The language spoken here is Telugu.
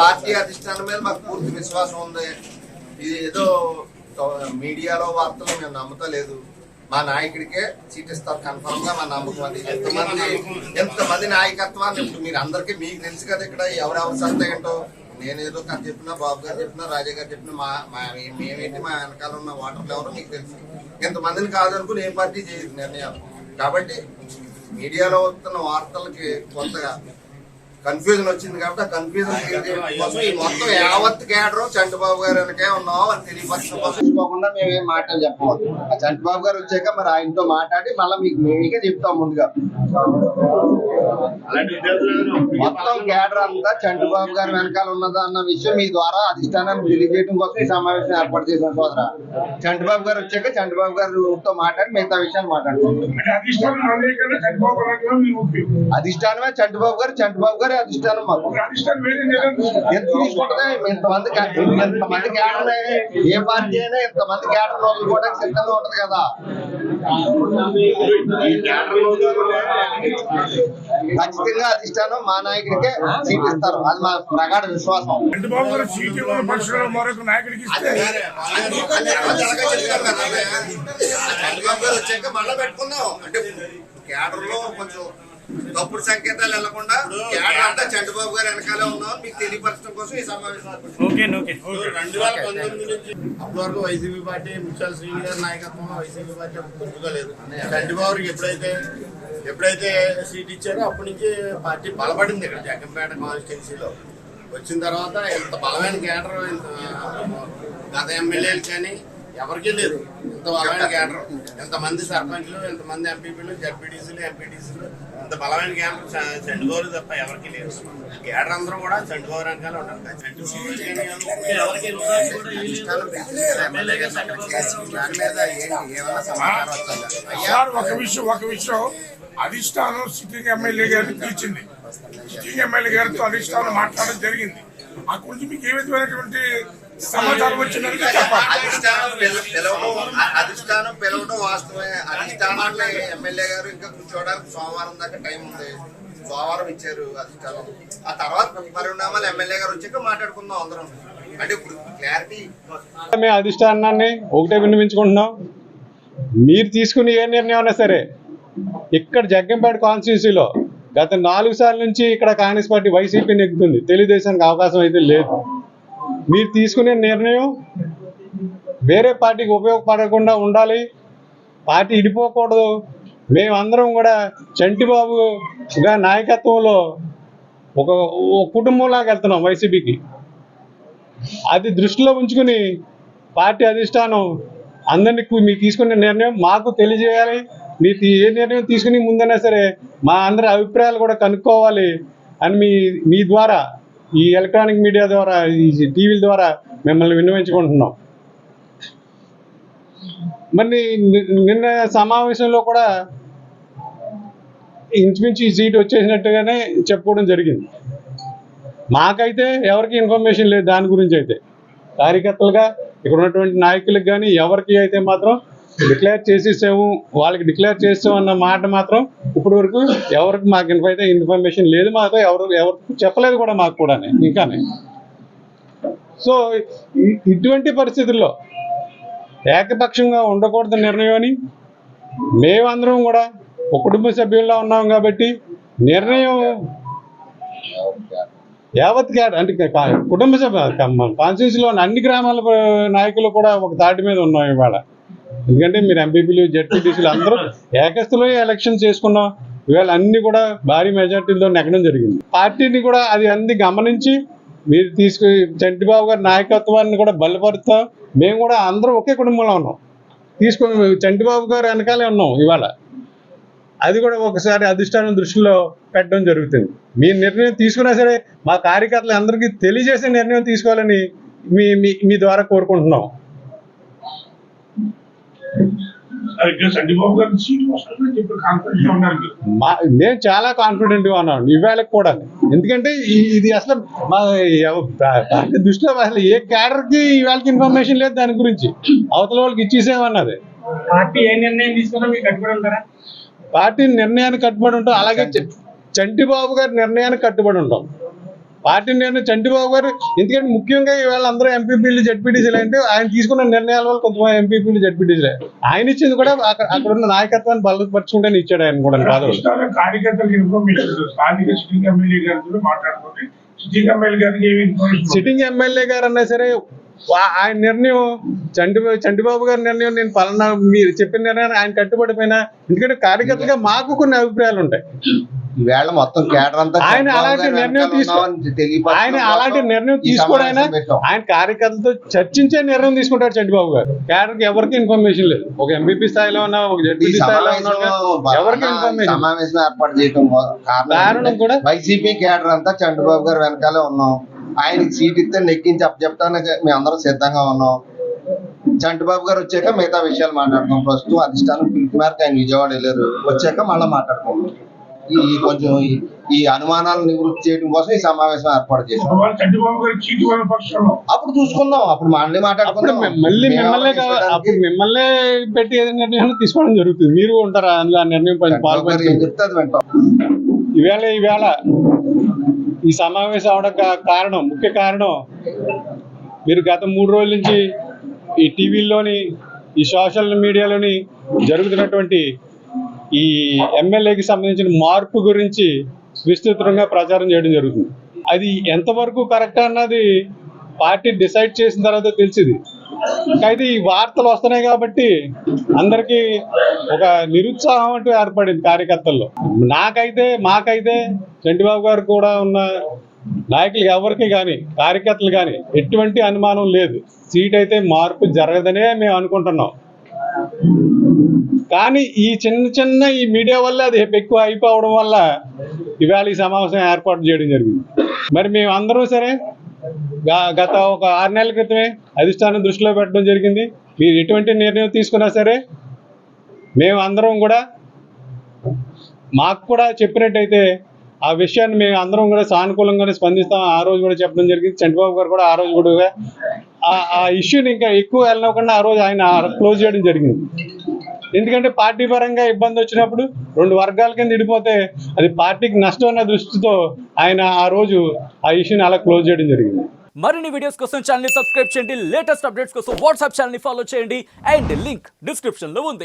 పార్టీ అధిష్టానం మీద మాకు పూర్తి విశ్వాసం ఉంది. ఇది ఏదో మీడియాలో వార్తలు మేము నమ్మతలేదు. మా నాయకుడికే సీట్ ఇస్తారు కన్ఫర్మ్గా మా నమ్మకం అది. ఎంతమంది ఎంతమంది నాయకత్వాన్ని ఇప్పుడు మీరు అందరికీ మీకు తెలుసు కదా ఇక్కడ ఎవరెవరు సత్తా ఏంటో. నేను ఏదో కథ చెప్పినా బాబు గారు చెప్పినా రాజా గారు చెప్పినా మా మా మేమేంటి మా వెనకాల ఉన్న వాటర్లు ఎవరో మీకు తెలుసు. ఎంతమందిని కాదనుకుని ఏ పార్టీ చేయదు నిర్ణయాలు. కాబట్టి మీడియాలో వస్తున్న వార్తలకి కొంతగా కన్ఫ్యూజన్ వచ్చింది కాబట్టి ఆ కన్ఫ్యూజన్ కోసం ఈ మొత్తం యావత్ కేడర్ చంటిబాబు గారు వెనకే ఉన్నాం అని తీసుకోకుండా మేము ఏం మాటలు చెప్పవద్దు. ఆ చంటిబాబు గారు వచ్చాక మరి ఆయనతో మాట్లాడి మళ్ళీ మీకు మేమీకే చెప్తాం ముందుగా. మొత్తం కేడర్ అంతా చంటిబాబు గారు వెనకాల ఉన్నదా అన్న విషయం మీ ద్వారా అధిష్టానాన్ని తెలియజేయడం కోసం ఈ సమావేశం ఏర్పాటు చేసిన సోదర. చంటిబాబు గారు వచ్చాక చంటిబాబు గారితో మాట్లాడి మిగతా విషయాలు మాట్లాడుకుంటాం అధిష్టానం చంద్రబాబు అధిష్టానమే చంటిబాబు గారు చంటిబాబు గారి అధిష్టానం మాకు. ఒక అధిష్టానం నిర్ణయం ఎంత తీసుకుంటే ఇంతమంది ఇంతమంది క్యాడర్ ఏ పార్టీ అయినా ఇంతమంది క్యాడర్ కూడా సిద్ధంగా ఉంటది కదా. ఖచ్చితంగా అధిష్టానం మా నాయకుడికే సీట్ ఇస్తారు. అది మా ప్రగాఢ విశ్వాసం. మరొక నాయకుడికి వచ్చాక మళ్ళీ పెట్టుకుందాం. అంటే క్యాడర్లో కొంచెం తప్పుడు సంకేతాలు వెళ్ళకుండా అంతా చంద్రబాబు గారు వెనకాలే ఉన్నాం మీకు తెలియపరచడం కోసం ఈ సమావేశం ఏర్పరిచాం. రెండు వేల పంతొమ్మిది నుంచి అప్పటి వరకు వైసీపీ పార్టీ ముత్యాల శ్రీని గారి నాయకత్వంలో వైసీపీ పార్టీ ముందుగా లేదు. చంద్రబాబుకి ఎప్పుడైతే ఎప్పుడైతే సీట్ ఇచ్చారో అప్పటి నుంచి పార్టీ బలపడింది ఇక్కడ. జగ్గంపేట కాన్స్టిట్యున్సీలో. వచ్చిన తర్వాత ఇంత బలమైన కేడర్ ఇంత గత ఎమ్మెల్యేలు కానీ ఎవరికీ లేదు. ఇంత బలమైన కేడర్ ఎంతమంది సర్పంచ్లు ఎంతమంది ఎంపీపీలు జడ్పీటీసీలు ఎంపీటీసీలు ఇంత బలమైన క్యాంపు చండుగోరు తప్ప ఎవరికి లేదు. కేడర్ అందరూ కూడా చండుగోరు వెనకాల ఉంటారు. సార్ ఒక విషయం ఒక విషయం. అధిష్టానం సిట్టింగ్ ఎమ్మెల్యే గారిని పిలిచింది. సిట్టింగ్ ఎమ్మెల్యే గారితో అధిష్టానం మాట్లాడడం జరిగింది. ఆ గురించి మీకు ఏ విధమైనటువంటి సమాచారం వచ్చిందని చెప్పాలి. అధిష్టానం పిల- పిలవడం వాస్తవమే. అధిష్టానాన్ని ఎమ్మెల్యే గారు ఇంకా కూర్చోవడానికి సోమవారం దాకా టైం ఉంది. సోమవారం ఇచ్చారు అధిష్టానం. ఆ తర్వాత పరిణామాలు ఎమ్మెల్యే గారు వచ్చాక మాట్లాడుకుందాం అందరం. అంటే ఇప్పుడు క్లారిటీ మేము అధిష్టానాన్ని ఒకటే విన్నవించుకుంటున్నాం. మీరు తీసుకుని ఏ నిర్ణయం అయినా సరే ఇక్కడ జగ్గంపేట కాన్స్టిట్యూన్సీలో గత నాలుగు సార్ల నుంచి ఇక్కడ కాంగ్రెస్ పార్టీ వైసీపీ నెగ్గుతుంది తెలుగుదేశానికి అవకాశం అయితే లేదు. మీరు తీసుకునే నిర్ణయం వేరే పార్టీకి ఉపయోగపడకుండా ఉండాలి. పార్టీ ఇడిపోకూడదు. మేమందరం కూడా చంటిబాబు గా నాయకత్వంలో ఒక కుటుంబంలాగా వెళ్తున్నాం వైసీపీకి. అది దృష్టిలో ఉంచుకుని పార్టీ అధిష్టానం అందరినీ మీరు తీసుకునే నిర్ణయం మాకు తెలియజేయాలి. మీరు ఏ నిర్ణయం తీసుకుని ముందైనా సరే మా అందరి అభిప్రాయాలు కూడా కనుక్కోవాలి అని మీ మీ ద్వారా ఈ ఎలక్ట్రానిక్ మీడియా ద్వారా ఈ టీవీల ద్వారా మిమ్మల్ని విన్నవించుకుంటున్నాం మరి నిన్న సమావేశంలో కూడా ఇంచుమించు ఈ సీట్ వచ్చేసినట్టుగానే చెప్పుకోవడం జరిగింది. మాకైతే ఎవరికి ఇన్ఫర్మేషన్ లేదు దాని గురించి అయితే. కార్యకర్తలుగా ఇక్కడ ఉన్నటువంటి నాయకులకు కానీ ఎవరికి అయితే మాత్రం డిక్లేర్ చేసేసాము వాళ్ళకి డిక్లేర్ చేస్తాం అన్న మాట మాత్రం ఇప్పటి వరకు ఎవరికి మాకు ఇన్ఫైతే ఇన్ఫర్మేషన్ లేదు మాతో ఎవరు ఎవరు చెప్పలేదు కూడా మాకు కూడా ఇంకానే. సో ఇటువంటి పరిస్థితుల్లో ఏకపక్షంగా ఉండకూడదు నిర్ణయం అని మేమందరం కూడా ఒక కుటుంబ సభ్యుల్లో ఉన్నాం కాబట్టి నిర్ణయం యావత్ క్యాడ్ అంటే కుటుంబ సభ్య కాన్స్టిట్యూన్సీలో అన్ని గ్రామాల నాయకులు కూడా ఒక తాటి మీద ఉన్నాం ఇవాళ. ఎందుకంటే మీరు ఎంపీపీలు జడ్పీటీసీలు అందరూ ఏకస్థలో ఎలక్షన్ చేసుకున్నాం ఇవాళ అన్ని కూడా భారీ మెజార్టీలో నెగ్గడం జరిగింది. పార్టీని కూడా అది అన్ని గమనించి మీరు తీసుకు చంటిబాబు గారి నాయకత్వాన్ని కూడా బలపరుస్తాం మేము కూడా అందరం ఒకే కుటుంబంలో ఉన్నాం. తీసుకొని చంటిబాబు గారు వెనకాలే ఉన్నాం ఇవాళ. అది కూడా ఒకసారి అధిష్టానం దృష్టిలో పెట్టడం జరుగుతుంది. మీ నిర్ణయం తీసుకున్నా సరే మా కార్యకర్తలు అందరికీ తెలియజేసే నిర్ణయం తీసుకోవాలని మీ మీ- మీ ద్వారా కోరుకుంటున్నాం అయితే చంద్రబాబు గారికి సీటు వస్తుందని చెప్పి కాన్ఫిడెన్స్లో ఉన్నారు మీరు. మా నేను చాలా కాన్ఫిడెంట్గా ఉన్నాను ఇవాళకి కూడా. ఎందుకంటే ఇది అసలు మా దృష్టిలో అసలు ఏ క్యాడర్కి ఇవాళకి ఇన్ఫర్మేషన్ లేదు దాని గురించి. అవతల వాళ్ళకి ఇచ్చేసేమన్నది పార్టీ ఏ నిర్ణయం తీసుకున్నా మీకు కట్టుబడి ఉంటారా? పార్టీ నిర్ణయానికి కట్టుబడి ఉంటాం. అలాగే చంటిబాబు గారి నిర్ణయానికి కట్టుబడి ఉంటాం. పార్టీ నిర్ణయం చంటిబాబు గారు. ఎందుకంటే ముఖ్యంగా ఇవాళ అందరూ ఎంపీపీలు జడ్పీటీసీలు అంటే ఆయన తీసుకున్న నిర్ణయాల వల్ల కొంతమంది ఎంపీపీలు జడ్పీటీసీలే ఆయన ఇచ్చింది కూడా అక్కడ అక్కడ ఉన్న నాయకత్వాన్ని బలపరచుకుంటే ఇచ్చాడు ఆయన కూడా. స్థానిక సిట్టింగ్ ఎమ్మెల్యే గారు అన్నా సరే ఆయన నిర్ణయం చండి చండిబాబు గారి నిర్ణయం నేను పలానా మీరు చెప్పిన నిర్ణయాన్ని ఆయన కట్టుబడిపోయినా ఎందుకంటే కార్యకర్తగా మాకు కొన్ని అభిప్రాయాలు ఉంటాయి. ఈవేళ మొత్తం కేడర్ అంతా ఆయన అలాంటి నిర్ణయం తీసుకో- ఆయన అలాంటి నిర్ణయం పెట్టాం. ఆయన కార్యకర్తలతో చర్చించే నిర్ణయం తీసుకుంటాడు చంద్రబాబు గారు. క్యాడర్కి ఎవరికి ఇన్ఫర్మేషన్ లేదు. ఒక ఎంపీపీ స్థాయిలో ఉన్న ఒక జడ్పీ స్థాయిలో ఎవరికి ఇన్ఫర్మేషన్ సమావేశం ఏర్పాటు చేయడం కారణం కూడా- వైసీపీ కేడర్ అంతా చంద్రబాబు గారు వెనకాలే ఉన్నాం. ఆయనకి సీట్ ఇస్తే నెక్కించి అప్పచెప్తానికి మేము అందరం సిద్ధంగా ఉన్నాం. చంటిబాబు గారు వచ్చాక మిగతా విషయాలు మాట్లాడతాం. ప్రస్తుతం అధిష్టానం పిలుపు మేరకు ఆయన విజయవాడ వెళ్ళారు. వచ్చాక మళ్ళీ మాట్లాడుకుంటాం. ఈ కొంచెం ఈ- ఈ అనుమానాలు నివృత్తి చేయడం కోసం ఈ సమావేశం ఏర్పాటు చేశాం. అప్పుడు చూసుకుందాం. అప్పుడు మళ్ళీ మాట్లాడుకుందాం. మళ్ళీ మిమ్మల్నే అప్పుడు పెట్టి ఏదైనా నిర్ణయం తీసుకోవడం జరుగుతుంది. మీరు ఉంటారా? అందులో ఆ నిర్ణయం చెప్తే వింటాం ఈవేళ ఈవేళ ఈ సమావేశం అవడం కారణం ముఖ్య కారణం మీరు గత మూడు రోజుల నుంచి ఈ టీవీల్లోని ఈ సోషల్ మీడియాలోని జరుగుతున్నటువంటి ఈ ఎమ్మెల్యేకి సంబంధించిన మార్పు గురించి విస్తృతంగా ప్రచారం చేయడం జరుగుతుంది. అది ఎంతవరకు కరెక్ట్ అన్నది పార్టీ డిసైడ్ చేసిన తర్వాత తెలిసింది. అయితే ఈ వార్తలు వస్తున్నాయి కాబట్టి అందరికీ ఒక నిరుత్సాహం అంటూ ఏర్పడింది కార్యకర్తల్లో. నాకైతే మాకైతే చంటిబాబు గారు కూడా ఉన్న నాయకులు ఎవరికి కానీ కార్యకర్తలు కానీ ఎటువంటి అనుమానం లేదు. సీట్ అయితే మార్పు జరగదనే మేము అనుకుంటున్నాం. కానీ ఈ చిన్న చిన్న ఈ మీడియా వల్ల అది ఎక్కువ అయిపోవడం వల్ల ఇవాళ ఈ సమావేశం ఏర్పాటు చేయడం జరిగింది. మరి మేము అందరం సరే గత ఒక ఆరు నెలల క్రితమే అధిష్టానం దృష్టిలో పెట్టడం జరిగింది. మీరు ఎటువంటి నిర్ణయం తీసుకున్నా సరే మేము అందరం కూడా మాకు కూడా చెప్పినట్టయితే ఆ విషయాన్ని మేము అందరం కూడా సానుకూలంగానే స్పందిస్తాం ఆ రోజు కూడా చెప్పడం జరిగింది. చంద్రబాబు గారు కూడా ఆ రోజు కూడా ఆ- ఆ ఇష్యూని ఇంకా ఎక్కువ వెళ్ళకుండా ఆ రోజు ఆయన క్లోజ్ చేయడం జరిగింది. ఎందుకంటే పార్టీ పరంగా ఇబ్బంది వచ్చినప్పుడు రెండు వర్గాల కింద విడిపోతే అది పార్టీకి నష్టం అన్న దృష్టితో ఆయన ఆ రోజు ఆ ఇష్యూని అలా క్లోజ్ చేయడం జరిగింది. మరిన్ని వీడియోస్ కోసం ఛానల్ సబ్స్క్రైబ్ చేయండి. లేటెస్ట్ అప్డేట్స్ కోసం వాట్సాప్ ఛానల్ ఫాలో చేయండి. అండ్ లింక్ డిస్క్రిప్షన్లో ఉంది.